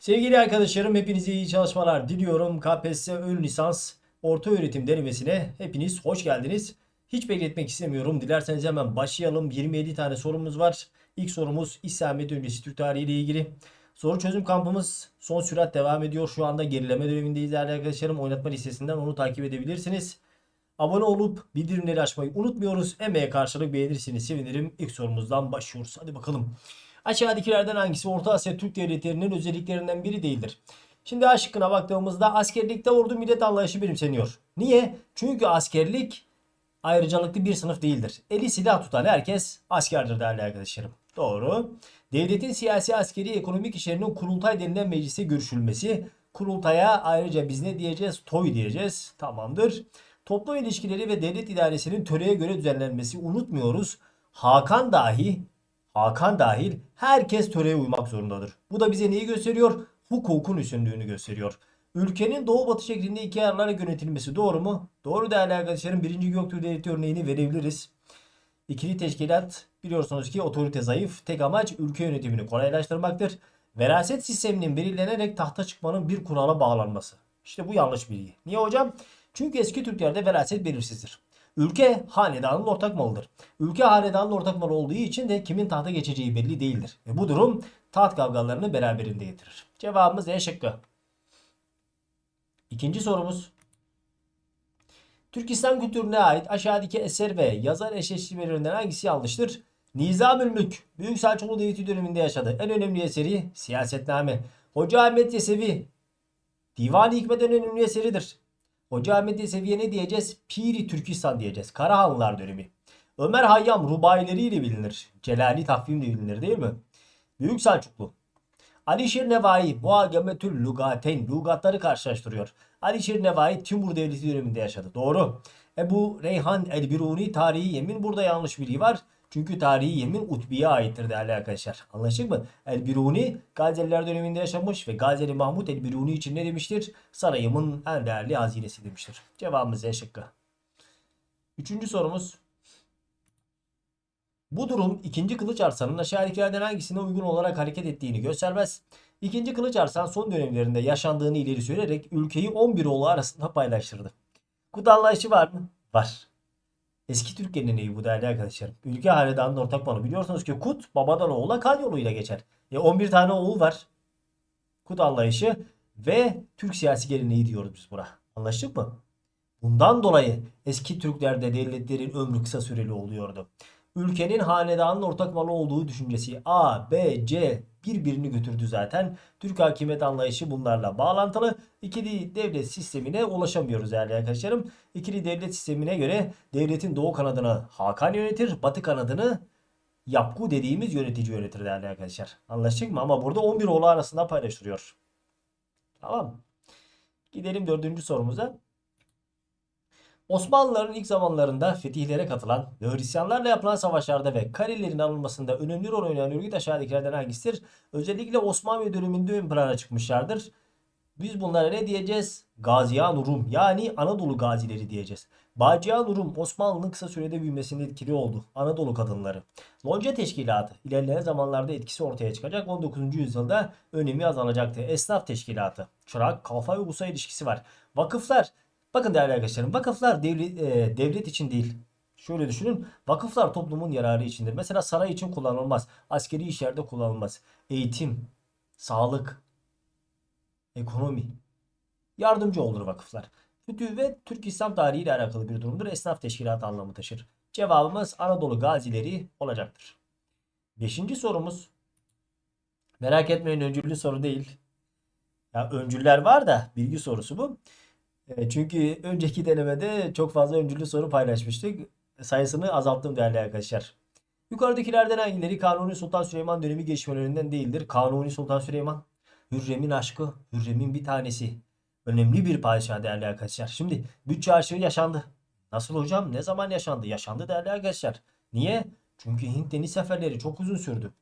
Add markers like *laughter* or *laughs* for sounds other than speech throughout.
Sevgili arkadaşlarım hepinize iyi çalışmalar diliyorum. KPSS ön lisans orta öğretim denemesine hepiniz hoş geldiniz. Hiç bekletmek istemiyorum. Dilerseniz hemen başlayalım. 27 tane sorumuz var. İlk sorumuz İslamiyet öncesi Türk tarihi ile ilgili. Soru çözüm kampımız son sürat devam ediyor. Şu anda gerileme dönemindeyiz değerli arkadaşlarım. Oynatma listesinden onu takip edebilirsiniz. Abone olup bildirimleri açmayı unutmuyoruz. Emeğe karşılık beğenirseniz sevinirim. İlk sorumuzdan başlıyoruz. Hadi bakalım. Aşağıdakilerden hangisi Orta Asya Türk devletlerinin özelliklerinden biri değildir? Şimdi A şıkkına baktığımızda askerlikte ordu millet anlayışı benimseniyor. Niye? Çünkü askerlik ayrıcalıklı bir sınıf değildir. Eli silah tutan herkes askerdir değerli arkadaşlarım. Doğru. Devletin siyasi, askeri, ekonomik işlerinin kurultay denilen meclise görüşülmesi. Kurultaya ayrıca biz ne diyeceğiz? Toy diyeceğiz. Tamamdır. Toplum ilişkileri ve devlet idaresinin töreye göre düzenlenmesi unutmuyoruz. Hakan dahi Hakan dahil herkes töreye uymak zorundadır. Bu da bize neyi gösteriyor? Hukukun üstünlüğünü gösteriyor. Ülkenin doğu batı şeklinde iki ayarlara yönetilmesi doğru mu? Doğru değerli arkadaşlarım. Birinci Göktürk Devleti örneğini verebiliriz. İkili teşkilat biliyorsunuz ki otorite zayıf. Tek amaç ülke yönetimini kolaylaştırmaktır. Veraset sisteminin belirlenerek tahta çıkmanın bir kurala bağlanması. İşte bu yanlış bilgi. Niye hocam? Çünkü eski Türklerde veraset belirsizdir. Ülke hanedanın ortak malıdır. Ülke hanedanın ortak malı olduğu için de kimin tahta geçeceği belli değildir. Ve bu durum taht kavgalarını beraberinde getirir. Cevabımız E şıkkı. İkinci sorumuz. Türk İslam kültürüne ait aşağıdaki eser ve yazar eşleştirmelerinden hangisi yanlıştır? Nizamülmülk Büyük Selçuklu Devleti döneminde yaşadı. En önemli eseri Siyasetname. Hoca Ahmet Yesevi Divan-ı Hikmet en önemli eseridir. Hoca Ahmet Yesevi'ye ne diyeceğiz? Piri Türkistan diyeceğiz. Karahanlılar dönemi. Ömer Hayyam rubaileriyle bilinir. Celali takvimle bilinir değil mi? Büyük Selçuklu. Alişir Nevai Muhagemetül Lugaten lugatları karşılaştırıyor. Alişir Nevai Timur Devleti döneminde yaşadı. Doğru. Ebu Reyhan el-Biruni tarihi yemin burada yanlış bilgi var. Çünkü tarihi yemin Utbi'ye aittir değerli arkadaşlar. Anlaşıldı mı? El-Biruni Gazeliler döneminde yaşamış ve Gazeli Mahmut el-Biruni için ne demiştir? Sarayımın en değerli hazinesi demiştir. Cevabımız E şıkkı. Üçüncü sorumuz. Bu durum ikinci kılıç arsanın aşağıdakilerden hangisine uygun olarak hareket ettiğini göstermez. İkinci kılıç arsan son dönemlerinde yaşandığını ileri sürerek ülkeyi 11 oğlu arasında paylaştırdı. Kut anlayışı var mı? Var. Eski Türk geleneği bu değerli arkadaşlarım. Ülke hanedanının ortak malı. Biliyorsunuz ki kut babadan oğula kan yoluyla geçer. E 11 tane oğul var. Kut anlayışı ve Türk siyasi geleneği diyoruz biz buna. Anlaştık mı? Bundan dolayı eski Türklerde devletlerin ömrü kısa süreli oluyordu. Ülkenin hanedanın ortak malı olduğu düşüncesi A, B, C birbirini götürdü zaten. Türk hakimiyet anlayışı bunlarla bağlantılı. İkili devlet sistemine ulaşamıyoruz değerli arkadaşlarım. İkili devlet sistemine göre devletin doğu kanadını Hakan yönetir, batı kanadını Yapgu dediğimiz yönetici yönetir değerli arkadaşlar. Anlaştık mı? Ama burada 11 oğlu arasında paylaştırıyor. Tamam. Gidelim dördüncü sorumuza. Osmanlıların ilk zamanlarında fetihlere katılan ve Hristiyanlarla yapılan savaşlarda ve Karelilerin alınmasında önemli rol oynayan örgüt aşağıdakilerden hangisidir? Özellikle Osmanlı döneminde ön plana çıkmışlardır. Biz bunlara ne diyeceğiz? Gaziyan Rum yani Anadolu gazileri diyeceğiz. Bağcıyan Rum Osmanlı'nın kısa sürede büyümesinde etkili oldu. Anadolu kadınları. Lonca teşkilatı ilerleyen zamanlarda etkisi ortaya çıkacak. 19. yüzyılda önemi azalacaktı. Esnaf teşkilatı. Çırak, kalfa ve Ulus'a ilişkisi var. Vakıflar Bakın değerli arkadaşlarım vakıflar devlet, e, devlet için değil. Şöyle düşünün. Vakıflar toplumun yararı içindir. Mesela saray için kullanılmaz. Askeri işlerde kullanılmaz. Eğitim, sağlık, ekonomi. Yardımcı olur vakıflar. Fütüh ve Türk İslam tarihi ile alakalı bir durumdur. Esnaf teşkilatı anlamı taşır. Cevabımız Anadolu gazileri olacaktır. Beşinci sorumuz. Merak etmeyin öncüllü soru değil. Ya öncüller var da bilgi sorusu bu. E, Çünkü önceki denemede çok fazla öncüllü soru paylaşmıştık. Sayısını azalttım değerli arkadaşlar. Yukarıdakilerden hangileri Kanuni Sultan Süleyman dönemi gelişmelerinden değildir? Kanuni Sultan Süleyman, Hürrem'in aşkı, Hürrem'in bir tanesi. Önemli bir padişah değerli arkadaşlar. Şimdi bütçe aşığı yaşandı. Nasıl hocam? Ne zaman yaşandı? Yaşandı değerli arkadaşlar. Niye? Çünkü Hint deniz seferleri çok uzun sürdü.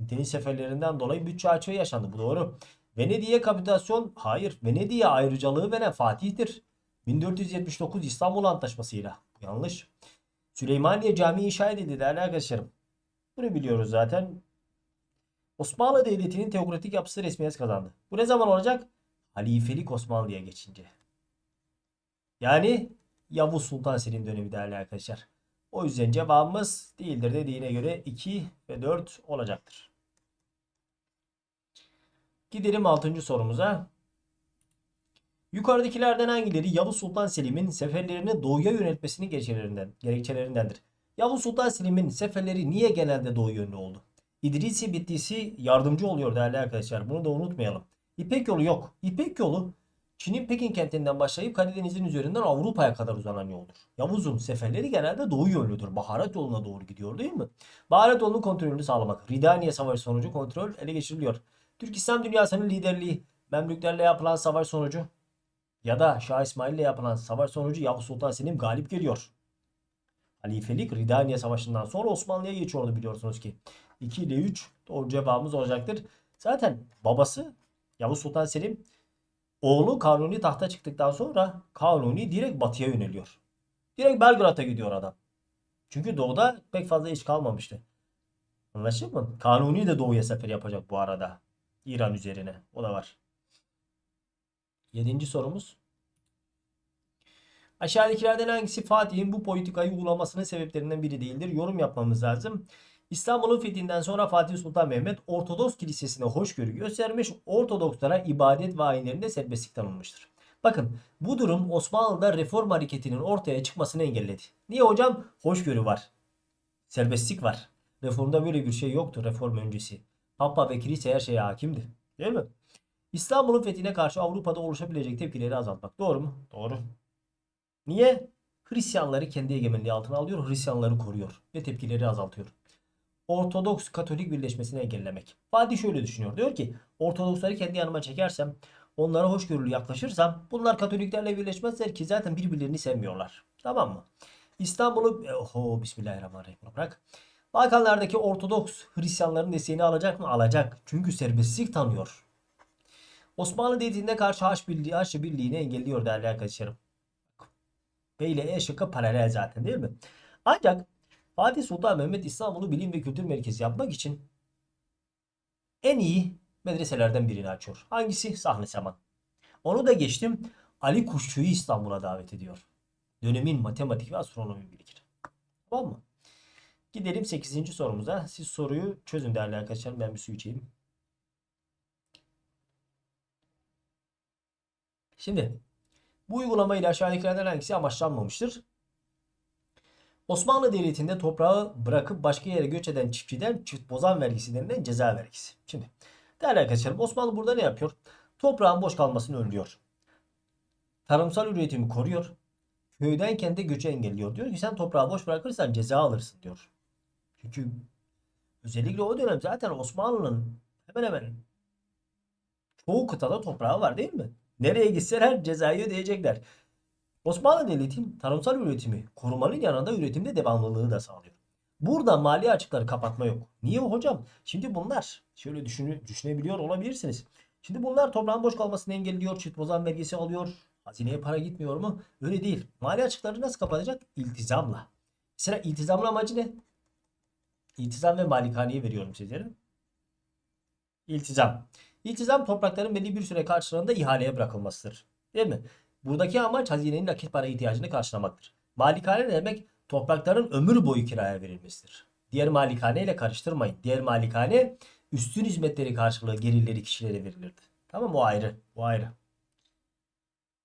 Hint deniz seferlerinden dolayı bütçe açığı yaşandı. Bu doğru. Venedik'e kapitülasyon hayır. Venedik'e ayrıcalığı veren Fatih'tir. 1479 İstanbul Antlaşması'yla. Yanlış. Süleymaniye Camii inşa edildi değerli arkadaşlarım. Bunu biliyoruz zaten. Osmanlı Devleti'nin teokratik yapısı resmiyet kazandı. Bu ne zaman olacak? Halifelik Osmanlı'ya geçince. Yani Yavuz Sultan Selim dönemi değerli arkadaşlar. O yüzden cevabımız değildir dediğine göre 2 ve 4 olacaktır. Gidelim 6. sorumuza. Yukarıdakilerden hangileri Yavuz Sultan Selim'in seferlerini doğuya yöneltmesinin gerekçelerinden, gerekçelerindendir? Yavuz Sultan Selim'in seferleri niye genelde doğu yönlü oldu? İdrisi Bittisi yardımcı oluyor değerli arkadaşlar. Bunu da unutmayalım. İpek yolu yok. İpek yolu Çin'in Pekin kentinden başlayıp Karadeniz'in üzerinden Avrupa'ya kadar uzanan yoldur. Yavuz'un seferleri genelde doğu yönlüdür. Baharat yoluna doğru gidiyor değil mi? Baharat yolunun kontrolünü sağlamak. Ridaniye Savaşı sonucu kontrol ele geçiriliyor. Türk İslam dünyasının liderliği, Memlüklerle yapılan savaş sonucu ya da Şah İsmail ile yapılan savaş sonucu Yavuz Sultan Selim galip geliyor. Halifelik Ridaniye Savaşı'ndan sonra Osmanlı'ya geçiyordu biliyorsunuz ki. 2 ile 3 doğru cevabımız olacaktır. Zaten babası Yavuz Sultan Selim oğlu Kanuni tahta çıktıktan sonra Kanuni direkt batıya yöneliyor. Direkt Belgrad'a gidiyor adam. Çünkü doğuda pek fazla iş kalmamıştı. Anlaşıldı mı? Kanuni de doğuya sefer yapacak bu arada. İran üzerine. O da var. Yedinci sorumuz. Aşağıdakilerden hangisi Fatih'in bu politikayı uygulamasının sebeplerinden biri değildir? Yorum yapmamız lazım. İstanbul'un fethinden sonra Fatih Sultan Mehmet Ortodoks Kilisesi'ne hoşgörü göstermiş, Ortodokslara ibadet ve ayinlerinde serbestlik tanınmıştır. Bakın bu durum Osmanlı'da reform hareketinin ortaya çıkmasını engelledi. Niye hocam? Hoşgörü var. Serbestlik var. Reformda böyle bir şey yoktu reform öncesi. Papa ve kilise her şeye hakimdi. Değil mi? İstanbul'un fethine karşı Avrupa'da oluşabilecek tepkileri azaltmak. Doğru mu? Doğru. Niye? Hristiyanları kendi egemenliği altına alıyor, Hristiyanları koruyor ve tepkileri azaltıyor. Ortodoks Katolik birleşmesini engellemek. Fatih şöyle düşünüyor. Diyor ki Ortodoksları kendi yanıma çekersem, onlara hoşgörülü yaklaşırsam bunlar Katoliklerle birleşmezler ki zaten birbirlerini sevmiyorlar. Tamam mı? İstanbul'u oho bismillahirrahmanirrahim bırak. Balkanlardaki Ortodoks Hristiyanların desteğini alacak mı? Alacak. Çünkü serbestlik tanıyor. Osmanlı dediğinde karşı Haç Birliği, Haçlı Birliği'ni engelliyor değerli arkadaşlarım. B ile E şıkkı paralel zaten değil mi? Ancak Fatih Sultan Mehmet İstanbul'u bilim ve kültür merkezi yapmak için en iyi medreselerden birini açıyor. Hangisi? Sahne Saman. Onu da geçtim. Ali Kuşçu'yu İstanbul'a davet ediyor. Dönemin matematik ve astronomi bilgiri. Tamam mı? Gidelim 8. sorumuza. Siz soruyu çözün değerli arkadaşlar. Ben bir su içeyim. Şimdi bu uygulama ile aşağıdakilerden hangisi amaçlanmamıştır? Osmanlı Devleti'nde toprağı bırakıp başka yere göç eden çiftçiden çift bozan vergisi denilen ceza vergisi. Şimdi değerli arkadaşlarım Osmanlı burada ne yapıyor? Toprağın boş kalmasını önlüyor. Tarımsal üretimi koruyor. Köyden kente göçü engelliyor. Diyor ki sen toprağı boş bırakırsan ceza alırsın diyor. Çünkü özellikle o dönem zaten Osmanlı'nın hemen hemen çoğu kıtada toprağı var değil mi? Nereye gitseler cezayı ödeyecekler. Osmanlı Devleti'nin tarımsal üretimi korumanın yanında üretimde devamlılığı da sağlıyor. Burada mali açıkları kapatma yok. Niye hocam? Şimdi bunlar şöyle düşünü, düşünebiliyor olabilirsiniz. Şimdi bunlar toprağın boş kalmasını engelliyor. Çift bozan vergisi alıyor. Hazineye para gitmiyor mu? Öyle değil. Mali açıkları nasıl kapatacak? İltizamla. Mesela iltizamın amacı ne? İltizam ve malikaneyi veriyorum sizlere. İltizam. İltizam toprakların belli bir süre karşılığında ihaleye bırakılmasıdır. Değil mi? Buradaki amaç hazinenin nakit para ihtiyacını karşılamaktır. Malikane ne demek? Toprakların ömür boyu kiraya verilmesidir. Diğer malikane ile karıştırmayın. Diğer malikane üstün hizmetleri karşılığı gelirleri kişilere verilirdi. Tamam o ayrı. O ayrı.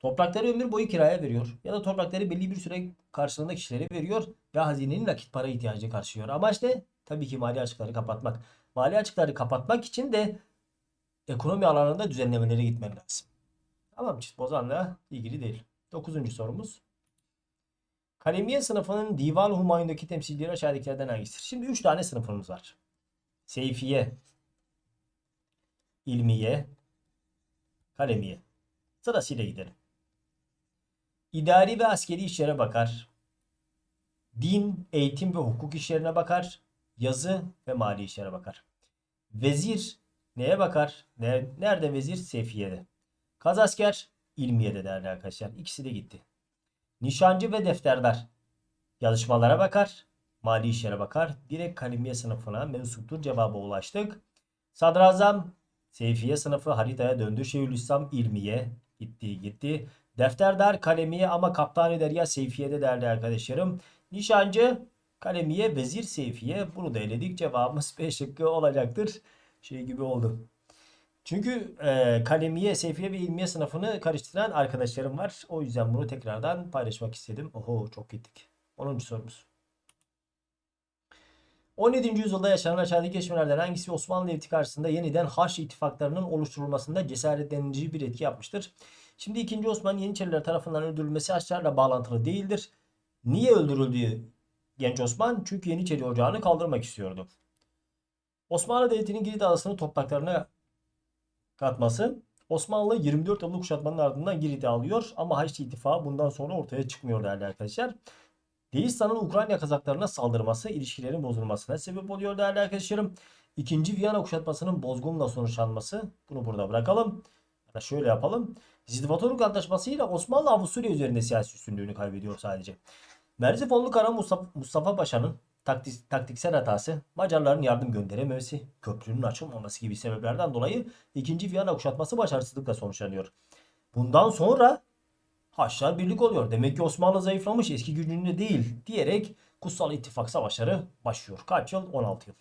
Toprakları ömür boyu kiraya veriyor. Ya da toprakları belli bir süre karşılığında kişilere veriyor ve hazinenin nakit para ihtiyacını karşılıyor. Amaç ne? Tabii ki mali açıkları kapatmak. Mali açıkları kapatmak için de ekonomi alanında düzenlemelere gitmen lazım. Tamam çift bozanla ilgili değil. Dokuzuncu sorumuz. Kalemiye sınıfının Divan-ı Humayun'daki temsilcileri aşağıdakilerden hangisidir? Şimdi üç tane sınıfımız var. Seyfiye, İlmiye, Kalemiye. Sırasıyla gidelim. İdari ve askeri işlere bakar. Din, eğitim ve hukuk işlerine bakar. Yazı ve mali işlere bakar. Vezir neye bakar? Nerede vezir? Seyfiye'de. Kazasker ilmiye değerli arkadaşlar. İkisi de gitti. Nişancı ve defterdar yazışmalara bakar. Mali işlere bakar. Direkt kalemiye sınıfına mensuptur cevaba ulaştık. Sadrazam Seyfiye sınıfı haritaya döndü. Şeyhülislam ilmiye gitti gitti. Defterdar kalemiye ama kaptanı derya Seyfiye'de değerli arkadaşlarım. Nişancı kalemiye vezir Seyfiye. Bunu da eledik. Cevabımız *laughs* B şıkkı olacaktır. Şey gibi oldu. Çünkü e, kalemiye, seyfiye ve ilmiye sınıfını karıştıran arkadaşlarım var. O yüzden bunu tekrardan paylaşmak istedim. Oho çok gittik. 10. sorumuz. 17. yüzyılda yaşanan aşağıdaki gelişmelerden hangisi Osmanlı karşısında yeniden Haç ittifaklarının oluşturulmasında cesaretlendirici bir etki yapmıştır? Şimdi 2. Osman Yeniçeriler tarafından öldürülmesi Haçlarla bağlantılı değildir. Niye öldürüldüğü genç Osman? Çünkü Yeniçeri ocağını kaldırmak istiyordu. Osmanlı Devleti'nin Girit adasını topraklarına katması Osmanlı 24 yıllık kuşatmanın ardından Girit'i alıyor ama Haçlı İttifakı bundan sonra ortaya çıkmıyor değerli arkadaşlar. Deistan'ın Ukrayna Kazaklarına saldırması ilişkilerin bozulmasına sebep oluyor değerli arkadaşlarım. İkinci Viyana kuşatmasının bozgunla sonuçlanması bunu burada bırakalım. Da şöyle yapalım. Zidvatoruk Antlaşması ile Osmanlı Avusturya üzerinde siyasi üstünlüğünü kaybediyor sadece. Merzifonlu Kara Mustafa, Mustafa Paşa'nın taktik, taktiksel hatası, Macarların yardım gönderememesi, köprünün açılmaması gibi sebeplerden dolayı 2. Viyana kuşatması başarısızlıkla sonuçlanıyor. Bundan sonra Haçlar birlik oluyor. Demek ki Osmanlı zayıflamış eski gücünde değil diyerek Kutsal İttifak Savaşları başlıyor. Kaç yıl? 16 yıl.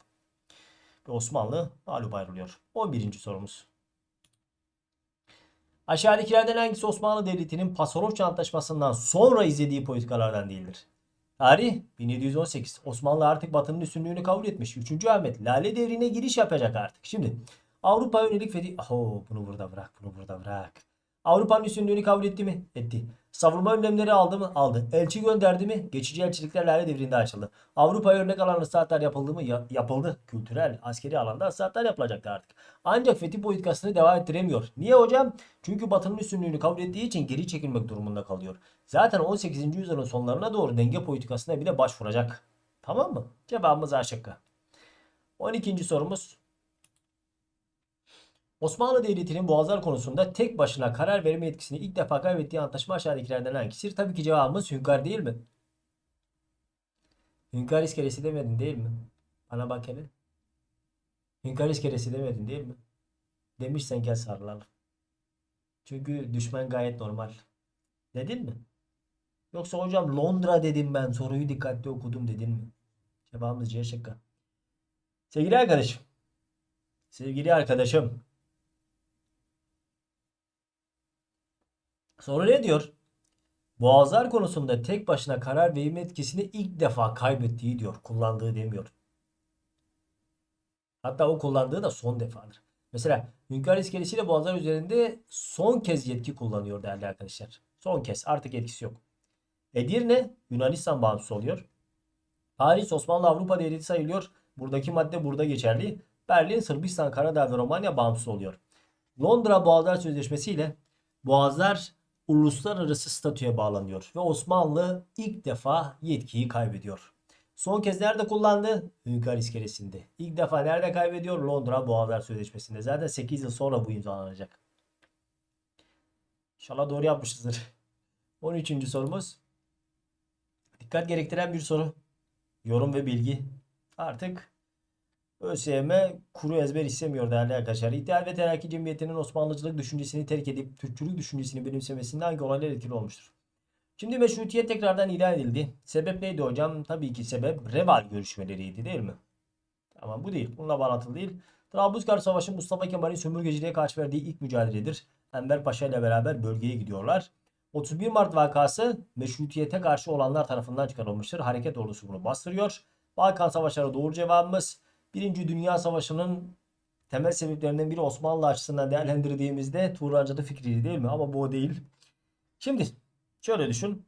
Ve Osmanlı mağlup ayrılıyor. 11. sorumuz. Aşağıdakilerden hangisi Osmanlı Devleti'nin Pasarofça Antlaşması'ndan sonra izlediği politikalardan değildir? Tarih 1718. Osmanlı artık Batı'nın üstünlüğünü kabul etmiş. 3. Ahmet Lale devrine giriş yapacak artık. Şimdi Avrupa yönelik fethi... Oho, bunu burada bırak, bunu burada bırak. Avrupa'nın üstünlüğünü kabul etti mi? Etti. Savunma önlemleri aldı mı? Aldı. Elçi gönderdi mi? Geçici elçilikler Lale devrinde açıldı. Avrupa'ya örnek alan ıslahatlar yapıldı mı? Ya- yapıldı. Kültürel, askeri alanda ıslahatlar yapılacaktı artık. Ancak fetih politikasını devam ettiremiyor. Niye hocam? Çünkü Batı'nın üstünlüğünü kabul ettiği için geri çekilmek durumunda kalıyor. Zaten 18. yüzyılın sonlarına doğru denge politikasına bile başvuracak. Tamam mı? Cevabımız A şıkkı. 12. sorumuz. Osmanlı Devleti'nin boğazlar konusunda tek başına karar verme yetkisini ilk defa kaybettiği antlaşma aşağıdakilerden hangisidir? Tabii ki cevabımız Hünkar değil mi? Hünkar iskelesi demedin değil mi? Bana bak hele. Hünkar iskelesi demedin değil mi? Demişsen gel sarılalım. Çünkü düşman gayet normal. Dedin mi? Yoksa hocam Londra dedim ben soruyu dikkatli okudum dedin mi? Cevabımız C şıkkı. Sevgili arkadaşım. Sevgili arkadaşım. Soru ne diyor? Boğazlar konusunda tek başına karar verme etkisini ilk defa kaybettiği diyor. Kullandığı demiyor. Hatta o kullandığı da son defadır. Mesela Hünkar iskelesiyle Boğazlar üzerinde son kez yetki kullanıyor değerli arkadaşlar. Son kez artık etkisi yok. Edirne Yunanistan bağımsız oluyor. Paris Osmanlı Avrupa devleti sayılıyor. Buradaki madde burada geçerli. Berlin Sırbistan Karadağ ve Romanya bağımsız oluyor. Londra Boğazlar Sözleşmesi ile Boğazlar uluslararası statüye bağlanıyor ve Osmanlı ilk defa yetkiyi kaybediyor. Son kez nerede kullandı? Hünkar iskelesinde. İlk defa nerede kaybediyor? Londra Boğazlar Sözleşmesi'nde. Zaten 8 yıl sonra bu imzalanacak. İnşallah doğru yapmışızdır. *laughs* 13. sorumuz. Dikkat gerektiren bir soru. Yorum ve bilgi. Artık ÖSYM kuru ezber istemiyor değerli arkadaşlar. İttihat ve Terakki Cemiyeti'nin Osmanlıcılık düşüncesini terk edip Türkçülük düşüncesini benimsemesinde hangi olaylar etkili olmuştur? Şimdi meşrutiyet tekrardan ilan edildi. Sebep neydi hocam? Tabii ki sebep Reval görüşmeleriydi değil mi? Ama bu değil. Bununla bağlantılı değil. Trablusgar Savaşı Mustafa Kemal'in sömürgeciliğe karşı verdiği ilk mücadeledir. Enver Paşa ile beraber bölgeye gidiyorlar. 31 Mart vakası meşrutiyete karşı olanlar tarafından çıkarılmıştır. Hareket ordusu bunu bastırıyor. Balkan Savaşları doğru cevabımız. Birinci Dünya Savaşı'nın temel sebeplerinden biri Osmanlı açısından değerlendirdiğimizde Turancı'da fikriydi değil mi? Ama bu o değil. Şimdi şöyle düşün.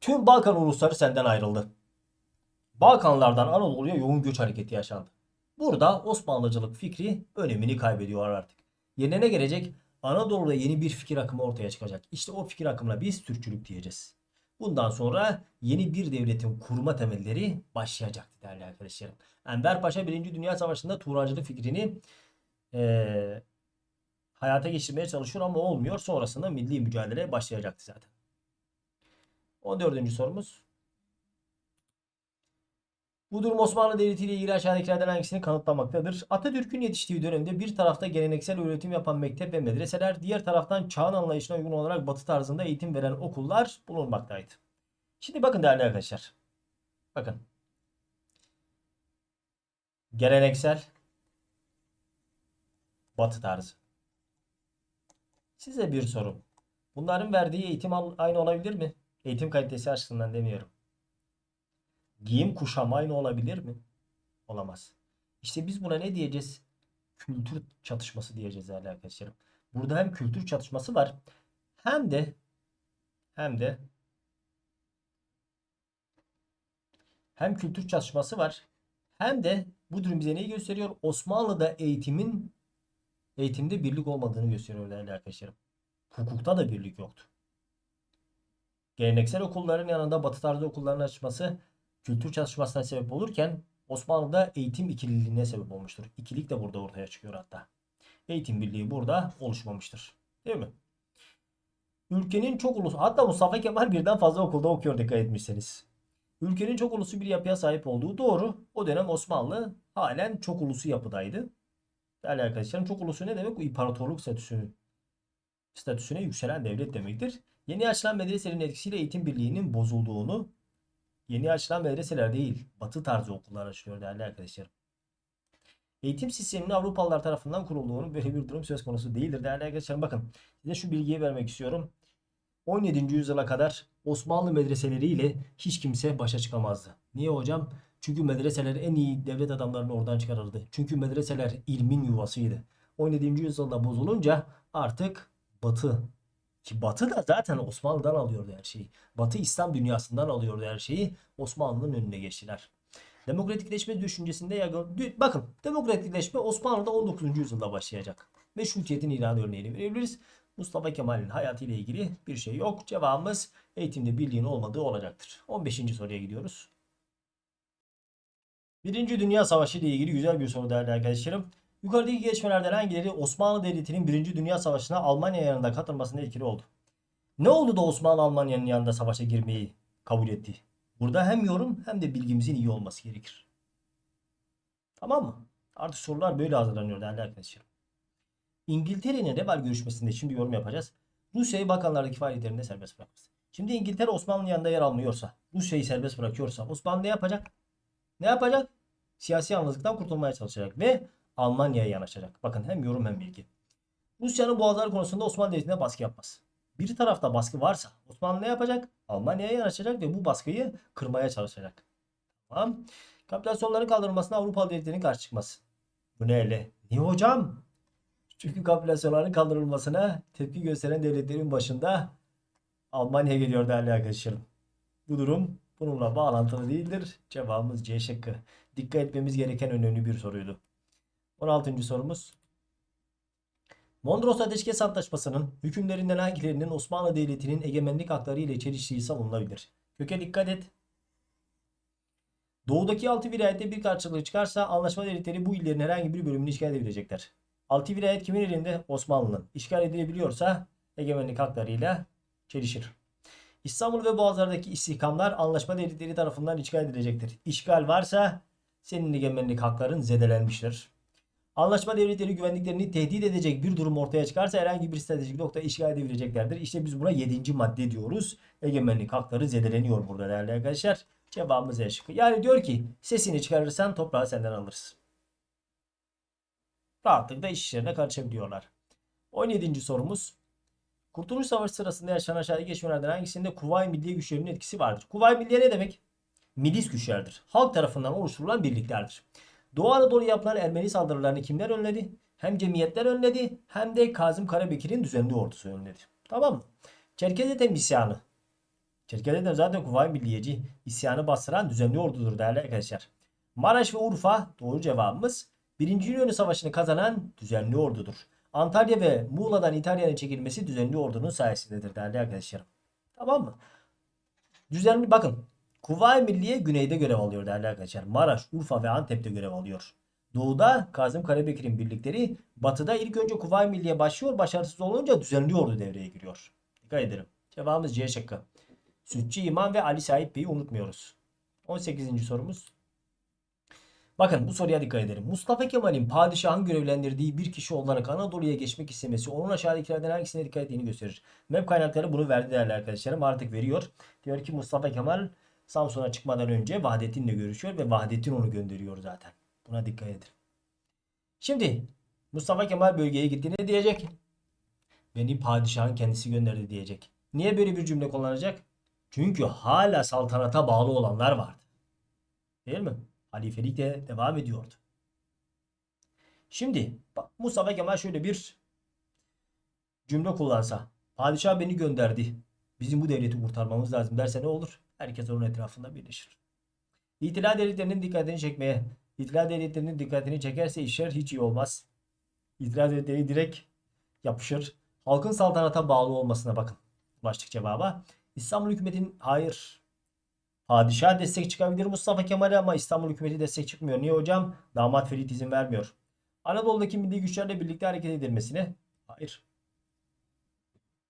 Tüm Balkan ulusları senden ayrıldı. Balkanlardan Anadolu'ya yoğun göç hareketi yaşandı. Burada Osmanlıcılık fikri önemini kaybediyor artık. Yerine ne gelecek? Anadolu'da yeni bir fikir akımı ortaya çıkacak. İşte o fikir akımına biz Türkçülük diyeceğiz. Bundan sonra yeni bir devletin kurma temelleri başlayacaktı değerli arkadaşlarım. Enver Paşa 1. Dünya Savaşı'nda Turancılık fikrini eee, hayata geçirmeye çalışıyor ama olmuyor. Sonrasında milli mücadele başlayacaktı zaten. 14. sorumuz. Bu durum Osmanlı Devleti ile ilgili aşağıdakilerden hangisini kanıtlamaktadır? Atatürk'ün yetiştiği dönemde bir tarafta geleneksel öğretim yapan mektep ve medreseler, diğer taraftan çağın anlayışına uygun olarak batı tarzında eğitim veren okullar bulunmaktaydı. Şimdi bakın değerli arkadaşlar. Bakın. Geleneksel batı tarzı. Size bir sorum. Bunların verdiği eğitim aynı olabilir mi? Eğitim kalitesi açısından demiyorum. Giyim kuşam aynı olabilir mi? Olamaz. İşte biz buna ne diyeceğiz? Kültür çatışması diyeceğiz değerli arkadaşlarım. Burada hem kültür çatışması var hem de hem de hem kültür çatışması var hem de bu durum bize neyi gösteriyor? Osmanlı'da eğitimin eğitimde birlik olmadığını gösteriyor değerli arkadaşlarım. Hukukta da birlik yoktu. Geleneksel okulların yanında batı tarzı okulların açması kültür çatışmasına sebep olurken Osmanlı'da eğitim ikililiğine sebep olmuştur. İkilik de burada ortaya çıkıyor hatta. Eğitim birliği burada oluşmamıştır. Değil mi? Ülkenin çok ulusu hatta Mustafa Kemal birden fazla okulda okuyor dikkat etmişseniz. Ülkenin çok ulusu bir yapıya sahip olduğu doğru. O dönem Osmanlı halen çok ulusu yapıdaydı. Değerli arkadaşlarım çok ulusu ne demek? Bu imparatorluk statüsü, statüsüne yükselen devlet demektir. Yeni açılan medreselerin etkisiyle eğitim birliğinin bozulduğunu yeni açılan medreseler değil batı tarzı okullar açıyor değerli arkadaşlarım. Eğitim sisteminin Avrupalılar tarafından kurulduğunu böyle bir durum söz konusu değildir değerli arkadaşlarım. Bakın size şu bilgiyi vermek istiyorum. 17. yüzyıla kadar Osmanlı medreseleriyle hiç kimse başa çıkamazdı. Niye hocam? Çünkü medreseler en iyi devlet adamlarını oradan çıkarırdı. Çünkü medreseler ilmin yuvasıydı. 17. yüzyılda bozulunca artık Batı ki Batı da zaten Osmanlı'dan alıyordu her şeyi. Batı İslam dünyasından alıyordu her şeyi. Osmanlı'nın önüne geçtiler. Demokratikleşme düşüncesinde yaygın... Bakın demokratikleşme Osmanlı'da 19. yüzyılda başlayacak. Meşrutiyetin ilanı örneğini verebiliriz. Mustafa Kemal'in hayatıyla ilgili bir şey yok. Cevabımız eğitimde birliğin olmadığı olacaktır. 15. soruya gidiyoruz. Birinci Dünya Savaşı ile ilgili güzel bir soru değerli arkadaşlarım. Yukarıdaki gelişmelerden hangileri Osmanlı Devleti'nin Birinci Dünya Savaşı'na Almanya yanında katılmasında etkili oldu? Ne oldu da Osmanlı Almanya'nın yanında savaşa girmeyi kabul etti? Burada hem yorum hem de bilgimizin iyi olması gerekir. Tamam mı? Artık sorular böyle hazırlanıyor değerli arkadaşlarım. İngiltere'nin Rebel görüşmesinde şimdi yorum yapacağız. Rusya'yı bakanlardaki faaliyetlerinde serbest bırakması. Şimdi İngiltere Osmanlı yanında yer almıyorsa, Rusya'yı serbest bırakıyorsa Osmanlı ne yapacak? Ne yapacak? Siyasi yalnızlıktan kurtulmaya çalışacak ve Almanya'ya yanaşacak. Bakın hem yorum hem bilgi. Rusya'nın boğazlar konusunda Osmanlı Devleti'ne baskı yapmaz. Bir tarafta baskı varsa Osmanlı ne yapacak? Almanya'ya yanaşacak ve bu baskıyı kırmaya çalışacak. Tamam. Kapitülasyonların kaldırılmasına Avrupalı devletlerin karşı çıkması. Bu ne öyle? Niye hocam? Çünkü kapitülasyonların kaldırılmasına tepki gösteren devletlerin başında Almanya geliyor değerli arkadaşlarım. Bu durum bununla bağlantılı değildir. Cevabımız C şıkkı. Dikkat etmemiz gereken önemli bir soruydu. 16. sorumuz. Mondros Ateşkes Antlaşması'nın hükümlerinden hangilerinin Osmanlı Devleti'nin egemenlik hakları ile çeliştiği savunulabilir? Köke dikkat et. Doğudaki altı vilayette bir karşılığı çıkarsa anlaşma devletleri bu illerin herhangi bir bölümünü işgal edebilecekler. Altı vilayet kimin elinde? Osmanlı'nın. İşgal edilebiliyorsa egemenlik haklarıyla çelişir. İstanbul ve Boğazlar'daki istihkamlar anlaşma devletleri tarafından işgal edilecektir. İşgal varsa senin egemenlik hakların zedelenmiştir. Anlaşma devletleri güvenliklerini tehdit edecek bir durum ortaya çıkarsa herhangi bir stratejik nokta işgal edebileceklerdir. İşte biz buna 7. madde diyoruz. Egemenlik hakları zedeleniyor burada değerli arkadaşlar. Cevabımız E şıkkı. Yani diyor ki sesini çıkarırsan toprağı senden alırız. Rahatlıkla iş işlerine karışabiliyorlar. 17. sorumuz. Kurtuluş Savaşı sırasında yaşanan aşağıdaki gelişmelerden hangisinde Kuvayi Milliye güçlerinin etkisi vardır? Kuvayi Milliye ne demek? Milis güçlerdir. Halk tarafından oluşturulan birliklerdir. Doğu Anadolu'ya yapılan Ermeni saldırılarını kimler önledi? Hem cemiyetler önledi hem de Kazım Karabekir'in düzenli ordusu önledi. Tamam mı? Çerkezetem isyanı. Çerkezetem zaten Kuvayi Milliyeci isyanı bastıran düzenli ordudur değerli arkadaşlar. Maraş ve Urfa doğru cevabımız. Birinci İnönü Savaşı'nı kazanan düzenli ordudur. Antalya ve Muğla'dan İtalya'nın çekilmesi düzenli ordunun sayesindedir değerli arkadaşlarım. Tamam mı? Düzenli bakın. Kuvayi Milliye güneyde görev alıyor değerli arkadaşlar. Maraş, Urfa ve Antep'te görev alıyor. Doğuda Kazım Karabekir'in birlikleri, batıda ilk önce Kuvayi Milliye başlıyor, başarısız olunca düzenli ordu devreye giriyor. Dikkat edelim. Cevabımız C şıkkı. Sütçü İmam ve Ali Sahip Bey'i unutmuyoruz. 18. sorumuz. Bakın bu soruya dikkat edelim. Mustafa Kemal'in padişahın görevlendirdiği bir kişi olarak Anadolu'ya geçmek istemesi onun aşağıdakilerden hangisine dikkat ettiğini gösterir. Map kaynakları bunu verdi değerli arkadaşlarım. Artık veriyor. Diyor ki Mustafa Kemal Samsun'a çıkmadan önce Vahdettin'le görüşüyor ve Vahdettin onu gönderiyor zaten. Buna dikkat edin. Şimdi Mustafa Kemal bölgeye gitti ne diyecek? Beni padişahın kendisi gönderdi diyecek. Niye böyle bir cümle kullanacak? Çünkü hala saltanata bağlı olanlar vardı. Değil mi? Halifelik de devam ediyordu. Şimdi Mustafa Kemal şöyle bir cümle kullansa. Padişah beni gönderdi. Bizim bu devleti kurtarmamız lazım derse ne olur? Herkes onun etrafında birleşir. İtilal devletlerinin dikkatini çekmeye, İtilal devletlerinin dikkatini çekerse işler hiç iyi olmaz. İtilal devletleri direkt yapışır. Halkın saltanata bağlı olmasına bakın. Ulaştık cevaba. İstanbul hükümetin hayır. Padişah destek çıkabilir Mustafa Kemal'e ama İstanbul hükümeti destek çıkmıyor. Niye hocam? Damat Ferit izin vermiyor. Anadolu'daki milli güçlerle birlikte hareket edilmesine hayır.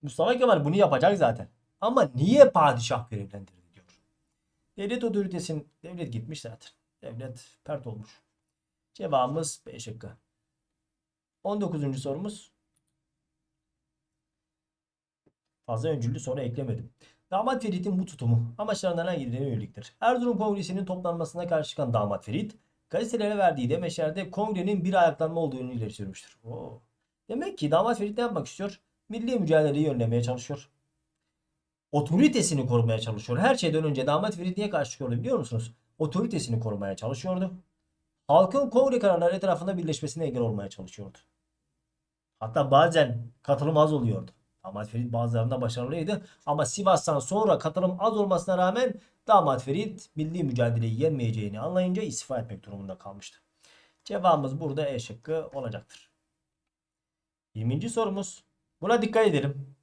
Mustafa Kemal bunu yapacak zaten. Ama niye padişah görevlendirdi diyor. Devlet otoritesin devlet gitmiş zaten. Devlet pert olmuş. Cevabımız B şıkkı. 19. sorumuz. Fazla öncüllü soru eklemedim. Damat Ferit'in bu tutumu amaçlarından hangilerine yöneliktir? Erzurum Kongresi'nin toplanmasına karşı çıkan Damat Ferit, gazetelere verdiği demeçlerde kongrenin bir ayaklanma olduğunu ileri sürmüştür. Oo. Demek ki Damat Ferit ne yapmak istiyor? Milli mücadeleyi önlemeye çalışıyor. Otoritesini korumaya çalışıyor. Her şeyden önce Damat Ferit niye karşı çıkıyordu biliyor musunuz? Otoritesini korumaya çalışıyordu. Halkın kongre kararları etrafında birleşmesine engel olmaya çalışıyordu. Hatta bazen katılım az oluyordu. Damat Ferit bazılarında başarılıydı. Ama Sivas'tan sonra katılım az olmasına rağmen Damat Ferit milli mücadeleyi yenmeyeceğini anlayınca istifa etmek durumunda kalmıştı. Cevabımız burada E şıkkı olacaktır. 20. sorumuz. Buna dikkat edelim.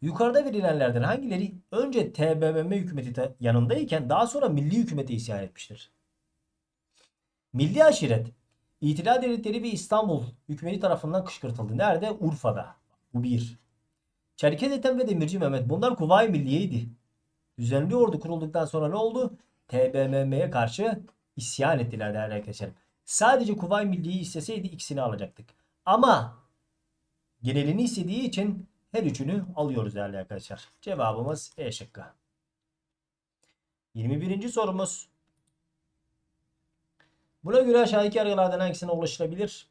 Yukarıda verilenlerden hangileri önce TBMM hükümeti yanındayken daha sonra milli hükümete isyan etmiştir? Milli aşiret İtilal devletleri ve İstanbul hükümeti tarafından kışkırtıldı. Nerede? Urfa'da. Bu bir. Çerkez Ethem ve Demirci Mehmet bunlar Kuvayi Milliye'ydi. Düzenli ordu kurulduktan sonra ne oldu? TBMM'ye karşı isyan ettiler değerli arkadaşlarım. Sadece Kuvayi Milliye'yi isteseydi ikisini alacaktık. Ama genelini istediği için her üçünü alıyoruz değerli arkadaşlar. Cevabımız E şıkkı. 21. sorumuz. Buna göre aşağıdaki yargılardan hangisine ulaşılabilir?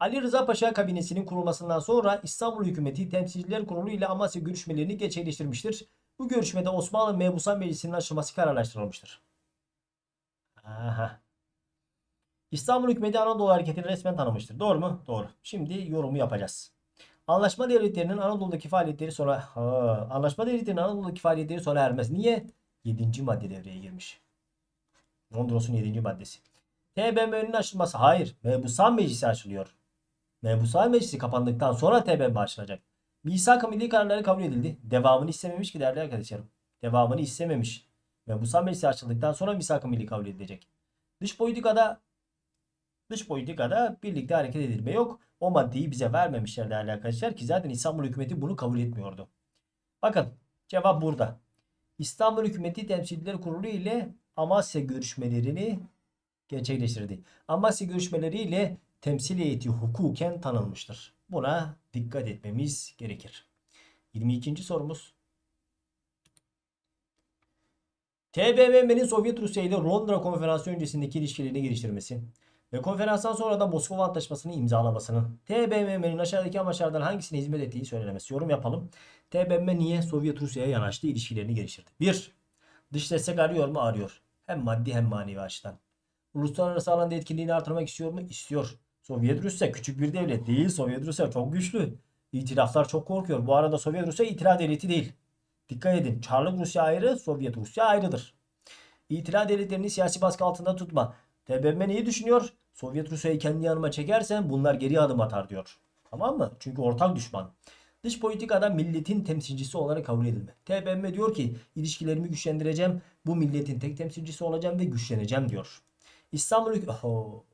Ali Rıza Paşa kabinesinin kurulmasından sonra İstanbul hükümeti Temsilciler Kurulu ile Amasya görüşmelerini gerçekleştirmiştir. Bu görüşmede Osmanlı Mebusan Meclisi'nin açılması kararlaştırılmıştır. Aha. İstanbul hükümeti Anadolu hareketini resmen tanımıştır. Doğru mu? Doğru. Şimdi yorumu yapacağız. Anlaşma devletlerinin Anadolu'daki faaliyetleri sonra ha, anlaşma devletlerinin Anadolu'daki faaliyetleri sona ermez. Niye? 7. madde devreye girmiş. Mondros'un 7. maddesi. TBMM'nin açılması hayır. Mebusan Meclisi açılıyor. Mebusan Meclisi kapandıktan sonra TBMM açılacak. Misak-ı milli kararları kabul edildi. Devamını istememiş ki değerli arkadaşlarım. Devamını istememiş. Mebusan Meclisi açıldıktan sonra misak-ı milli kabul edilecek. Dış politikada dış politikada birlikte hareket edilme yok. O maddeyi bize vermemişler değerli arkadaşlar ki zaten İstanbul hükümeti bunu kabul etmiyordu. Bakın cevap burada. İstanbul hükümeti temsilciler kurulu ile Amasya görüşmelerini gerçekleştirdi. Amasya görüşmeleriyle temsil heyeti hukuken tanınmıştır. Buna dikkat etmemiz gerekir. 22. sorumuz. TBMM'nin Sovyet Rusya ile Londra Konferansı öncesindeki ilişkilerini geliştirmesi ve konferanstan sonra da Moskova Antlaşması'nı imzalamasının TBMM'nin aşağıdaki amaçlardan hangisine hizmet ettiği söylenemez. Yorum yapalım. TBMM niye Sovyet Rusya'ya yanaştı, ilişkilerini geliştirdi? 1. Dış destek arıyor mu? Arıyor. Hem maddi hem manevi açıdan. Uluslararası alanda etkinliğini artırmak istiyor mu? İstiyor. Sovyet Rusya küçük bir devlet değil. Sovyet Rusya çok güçlü. İtilaflar çok korkuyor. Bu arada Sovyet Rusya itilaf devleti değil. Dikkat edin. Çarlık Rusya ayrı, Sovyet Rusya ayrıdır. İtilaf devletlerini siyasi baskı altında tutma. TBMM neyi düşünüyor? Sovyet Rusya'yı kendi yanıma çekersen bunlar geri adım atar diyor. Tamam mı? Çünkü ortak düşman. Dış politikada milletin temsilcisi olarak kabul edilme. TBMM diyor ki ilişkilerimi güçlendireceğim. Bu milletin tek temsilcisi olacağım ve güçleneceğim diyor. İstanbul Oho.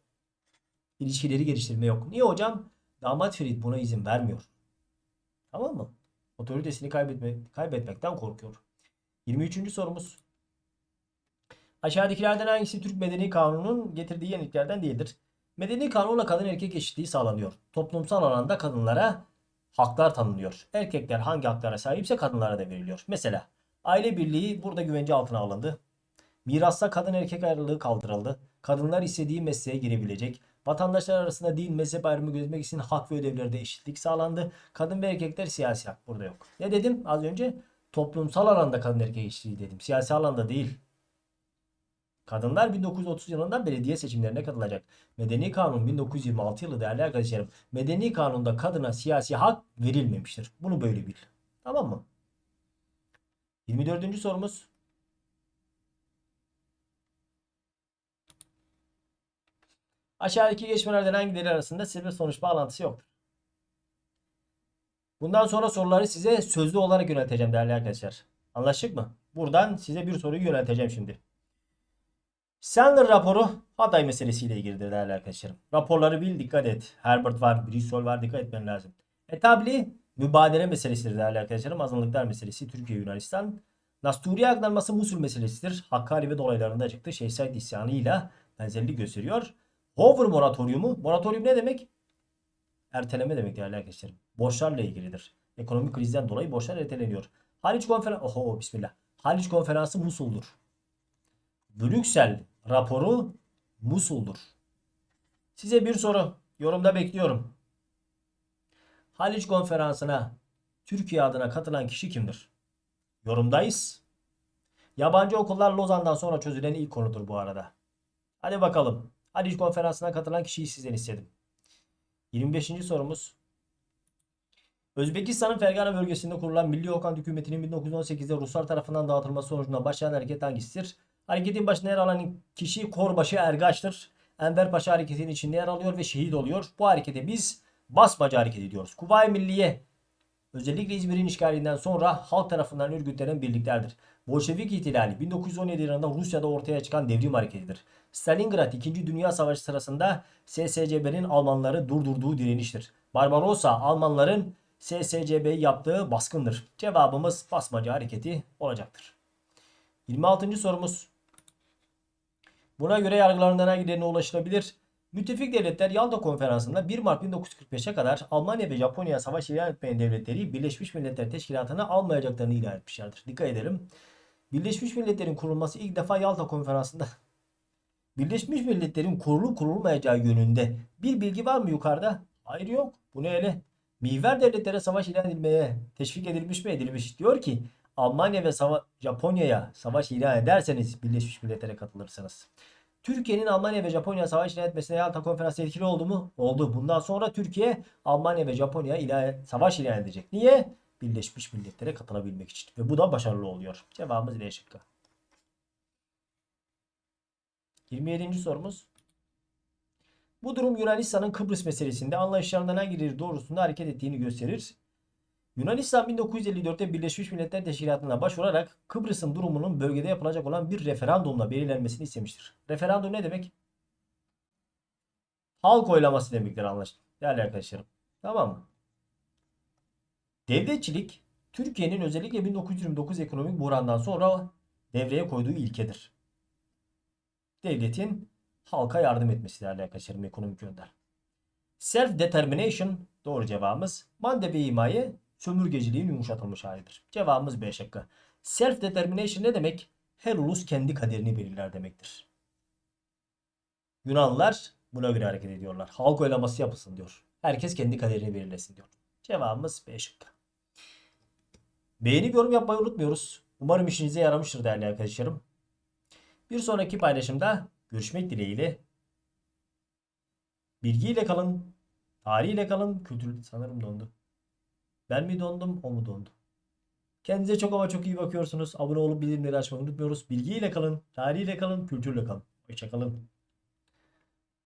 ilişkileri geliştirme yok. Niye hocam? Damat Ferit buna izin vermiyor. Tamam mı? Otoritesini kaybetme, kaybetmekten korkuyor. 23. sorumuz. Aşağıdakilerden hangisi Türk Medeni Kanunu'nun getirdiği yeniliklerden değildir? Medeni kanunla kadın erkek eşitliği sağlanıyor. Toplumsal alanda kadınlara haklar tanınıyor. Erkekler hangi haklara sahipse kadınlara da veriliyor. Mesela aile birliği burada güvence altına alındı. Mirasta kadın erkek ayrılığı kaldırıldı. Kadınlar istediği mesleğe girebilecek. Vatandaşlar arasında din mezhep ayrımı gözlemek için hak ve ödevlerde eşitlik sağlandı. Kadın ve erkekler siyasi hak burada yok. Ne dedim az önce? Toplumsal alanda kadın erkek eşitliği dedim. Siyasi alanda değil. Kadınlar 1930 yılından belediye seçimlerine katılacak. Medeni Kanun 1926 yılı değerli arkadaşlarım. Medeni Kanun'da kadına siyasi hak verilmemiştir. Bunu böyle bil. Tamam mı? 24. sorumuz. Aşağıdaki geçmelerden hangileri arasında sebep sonuç bağlantısı yoktur? Bundan sonra soruları size sözlü olarak yönelteceğim değerli arkadaşlar. Anlaştık mı? Buradan size bir soruyu yönelteceğim şimdi. Sandler raporu Hatay meselesiyle ilgilidir değerli arkadaşlarım. Raporları bil dikkat et. Herbert var, Bristol var dikkat etmen lazım. Etabli mübadele meselesidir değerli arkadaşlarım. Azınlıklar meselesi Türkiye Yunanistan. Nasturiye aktarması Musul meselesidir. Hakkari ve dolaylarında çıktı. Şeyh Said isyanıyla benzerlik gösteriyor. Hoover moratoryumu. Moratoryum ne demek? Erteleme demek değerli arkadaşlarım. Borçlarla ilgilidir. Ekonomik krizden dolayı borçlar erteleniyor. Haliç konferansı, oho bismillah. Haliç konferansı Musul'dur. Brüksel raporu Musul'dur. Size bir soru. Yorumda bekliyorum. Haliç konferansına Türkiye adına katılan kişi kimdir? Yorumdayız. Yabancı okullar Lozan'dan sonra çözülen ilk konudur bu arada. Hadi bakalım. Haliç konferansına katılan kişiyi sizden istedim. 25. sorumuz. Özbekistan'ın Fergana bölgesinde kurulan Milli Okan hükümetinin 1918'de Ruslar tarafından dağıtılması sonucunda başlayan hareket hangisidir? Hareketin başında yer alan kişi Korbaşı Ergaç'tır. Enver Paşa hareketin içinde yer alıyor ve şehit oluyor. Bu harekete biz Basmacı hareketi diyoruz. Kuvayi Milliye özellikle İzmir'in işgalinden sonra halk tarafından örgütlenen birliklerdir. Bolşevik ihtilali 1917 yılında Rusya'da ortaya çıkan devrim hareketidir. Stalingrad 2. Dünya Savaşı sırasında SSCB'nin Almanları durdurduğu direniştir. Barbarossa Almanların SSCB'yi yaptığı baskındır. Cevabımız basmacı hareketi olacaktır. 26. sorumuz. Buna göre yargılarından hangilerine ulaşılabilir? Müttefik devletler Yalta Konferansı'nda 1 Mart 1945'e kadar Almanya ve Japonya'ya savaş ilan etmeyen devletleri Birleşmiş Milletler Teşkilatı'na almayacaklarını ilan etmişlerdir. Dikkat edelim. Birleşmiş Milletler'in kurulması ilk defa Yalta Konferansı'nda Birleşmiş Milletler'in kurulu kurulmayacağı yönünde bir bilgi var mı yukarıda? Hayır yok. Bu ne öyle? Mihver devletlere savaş ilan edilmeye teşvik edilmiş mi edilmiş? Diyor ki Almanya ve Sava- Japonya'ya savaş ilan ederseniz Birleşmiş Milletler'e katılırsınız. Türkiye'nin Almanya ve Japonya'ya savaş ilan etmesine Yalta Konferansı etkili oldu mu? Oldu. Bundan sonra Türkiye Almanya ve Japonya'ya ilan, savaş ilan edecek. Niye? Birleşmiş Milletler'e katılabilmek için. Ve bu da başarılı oluyor. Cevabımız D şıkkı. 27. sorumuz. Bu durum Yunanistan'ın Kıbrıs meselesinde anlayışlarından hangileri doğrusunda hareket ettiğini gösterir. Yunanistan 1954'te Birleşmiş Milletler Teşkilatı'na başvurarak Kıbrıs'ın durumunun bölgede yapılacak olan bir referandumla belirlenmesini istemiştir. Referandum ne demek? Halk oylaması demektir anlaştık. Değerli arkadaşlarım. Tamam mı? Devletçilik Türkiye'nin özellikle 1929 ekonomik buhrandan sonra devreye koyduğu ilkedir. Devletin halka yardım etmesi değerli arkadaşlarım ekonomik yönden. Self determination doğru cevabımız. Mande ve himaye sömürgeciliğin yumuşatılmış halidir. Cevabımız B şıkkı. Self determination ne demek? Her ulus kendi kaderini belirler demektir. Yunanlılar buna göre hareket ediyorlar. Halk oylaması yapılsın diyor. Herkes kendi kaderini belirlesin diyor. Cevabımız B şıkkı. Beğenip yorum yapmayı unutmuyoruz. Umarım işinize yaramıştır değerli arkadaşlarım. Bir sonraki paylaşımda görüşmek dileğiyle. Bilgiyle kalın, tarihiyle kalın, kültür sanırım dondu. Ben mi dondum, o mu dondu? Kendinize çok ama çok iyi bakıyorsunuz. Abone olup bildirimleri açmayı unutmuyoruz. Bilgiyle kalın, tarihiyle kalın, kültürle kalın. Hoşçakalın.